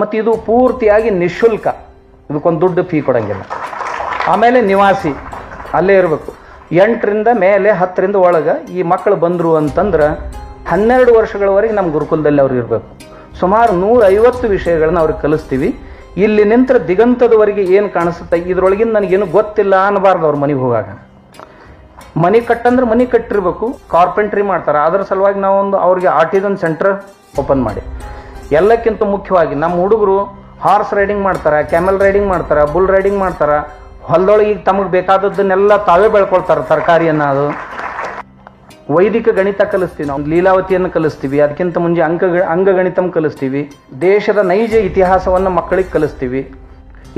ಮತ್ತು ಇದು ಪೂರ್ತಿಯಾಗಿ ನಿಶುಲ್ಕ. ಇದಕ್ಕೊಂದು ದುಡ್ಡು ಫೀ ಕೊಡೋಂಗಿಲ್ಲ. ಆಮೇಲೆ ನಿವಾಸಿ, ಅಲ್ಲೇ ಇರಬೇಕು. ಎಂಟರಿಂದ ಮೇಲೆ ಹತ್ತರಿಂದ ಒಳಗೆ ಈ ಮಕ್ಕಳು ಬಂದರು ಅಂತಂದ್ರೆ ಹನ್ನೆರಡು ವರ್ಷಗಳವರೆಗೆ ನಮ್ಮ ಗುರುಕುಲದಲ್ಲಿ ಅವ್ರು ಇರಬೇಕು. ಸುಮಾರು ನೂರೈವತ್ತು ವಿಷಯಗಳನ್ನು ಅವ್ರಿಗೆ ಕಲಿಸ್ತೀವಿ. ಇಲ್ಲಿ ನಿಂತರ ದಿಗಂತದವರೆಗೆ ಏನು ಕಾಣಿಸುತ್ತೆ? ಇದರೊಳಗಿಂದ ನನಗೇನು ಗೊತ್ತಿಲ್ಲ ಅನ್ನಬಾರ್ದು ಅವ್ರ ಮನೆಗೆ ಹೋಗಾಗ. ಮನೆ ಕಟ್ಟಂದ್ರೆ ಮನೆ ಕಟ್ಟಿರ್ಬೇಕು. ಕಾರ್ಪೆಂಟ್ರಿ ಮಾಡ್ತಾರೆ. ಅದರ ಸಲುವಾಗಿ ನಾವೊಂದು ಅವ್ರಿಗೆ ಆರ್ಟಿಸನ್ ಸೆಂಟರ್ ಓಪನ್ ಮಾಡಿ. ಎಲ್ಲಕ್ಕಿಂತ ಮುಖ್ಯವಾಗಿ ನಮ್ಮ ಹುಡುಗರು ಹಾರ್ಸ್ ರೈಡಿಂಗ್ ಮಾಡ್ತಾರೆ ಕ್ಯಾಮೆಲ್ ರೈಡಿಂಗ್ ಮಾಡ್ತಾರೆ ಬುಲ್ ರೈಡಿಂಗ್ ಮಾಡ್ತಾರೆ, ಹೊಲದೊಳಗೆ ಈಗ ತಮಗೆ ಬೇಕಾದದ್ದನ್ನೆಲ್ಲ ತಾವೇ ಬೆಳ್ಕೊಳ್ತಾರೆ ತರಕಾರಿಯನ್ನು ಅದು. ವೈದಿಕ ಗಣಿತ ಕಲಿಸ್ತೀವಿ ನಾವು, ಲೀಲಾವತಿಯನ್ನು ಕಲಿಸ್ತೀವಿ, ಅದಕ್ಕಿಂತ ಮುಂಚೆ ಅಂಕ, ಅಂಗಗಣಿತಂ ಕಲಿಸ್ತೀವಿ, ದೇಶದ ನೈಜ ಇತಿಹಾಸವನ್ನು ಮಕ್ಕಳಿಗೆ ಕಲಿಸ್ತೀವಿ,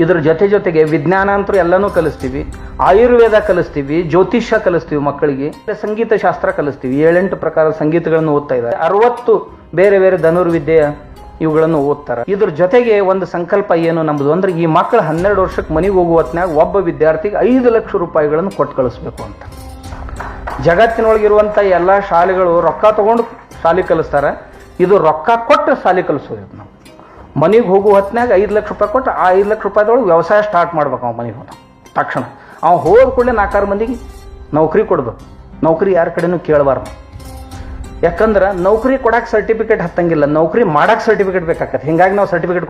ಇದ್ರ ಜೊತೆ ಜೊತೆಗೆ ವಿಜ್ಞಾನ ಅಂತೂ ಎಲ್ಲನೂ ಕಲಿಸ್ತೀವಿ, ಆಯುರ್ವೇದ ಕಲಿಸ್ತೀವಿ, ಜ್ಯೋತಿಷ್ಯ ಕಲಿಸ್ತೀವಿ ಮಕ್ಕಳಿಗೆ ಸಂಗೀತ ಶಾಸ್ತ್ರ ಕಲಿಸ್ತೀವಿ, ಏಳೆಂಟು ಪ್ರಕಾರದ ಸಂಗೀತಗಳನ್ನು ಓದ್ತಾ ಇದ್ದಾರೆ. ಅರವತ್ತು ಬೇರೆ ಬೇರೆ ಧನುರ್ವಿದ್ಯೆಯ ಇವುಗಳನ್ನು ಓದ್ತಾರೆ. ಇದ್ರ ಜೊತೆಗೆ ಒಂದು ಸಂಕಲ್ಪ ಏನು ನಮ್ಮದು ಅಂದ್ರೆ ಈ ಮಕ್ಕಳು ಹನ್ನೆರಡು ವರ್ಷಕ್ಕೆ ಮನೆಗೆ ಹೋಗುವ ಒಬ್ಬ ವಿದ್ಯಾರ್ಥಿಗೆ ಐದು ಲಕ್ಷ ರೂಪಾಯಿಗಳನ್ನು ಕೊಟ್ಟು ಕಳಿಸ್ಬೇಕು ಅಂತ. ಜಗತ್ತಿನೊಳಗಿರುವಂಥ ಎಲ್ಲ ಶಾಲೆಗಳು ರೊಕ್ಕ ತಗೊಂಡು ಶಾಲೆ ಕಲಿಸ್ತಾರೆ. ಇದು ರೊಕ್ಕ ಕೊಟ್ಟು ಶಾಲೆ ಕಲಿಸೋದು ನಾವು. ಮನೆಗೆ ಹೋಗುವ ಹೊತ್ನ್ಯಾಗ ಐದು ಲಕ್ಷ ರೂಪಾಯಿ ಕೊಟ್ಟು ಆ ಐದು ಲಕ್ಷ ರೂಪಾಯಿದೊಳಗೆ ವ್ಯವಸಾಯ ಸ್ಟಾರ್ಟ್ ಮಾಡ್ಬೇಕು ಅವ್ನು ಮನೆಗೆ ಹೋದ ತಕ್ಷಣ. ಅವ್ನು ಹೋದ ಕೂಡಲೇ ನಾಲ್ಕಾರು ಮಂದಿಗೆ ನೌಕರಿ ಕೊಡ್ಬೇಕು ನೌಕರಿ ಯಾರ ಕಡೆನೂ ಕೇಳಬಾರ್ದು. ಯಾಕಂದ್ರೆ ನೌಕರಿ ಕೊಡಕ್ಕೆ ಸರ್ಟಿಫಿಕೇಟ್ ಹತ್ತಂಗಿಲ್ಲ ನೌಕರಿ ಮಾಡಕ್ಕೆ ಸರ್ಟಿಫಿಕೇಟ್ ಬೇಕಾಗತ್ತೆ ಹಿಂಗಾಗಿ ನಾವು ಸರ್ಟಿಫಿಕೇಟ್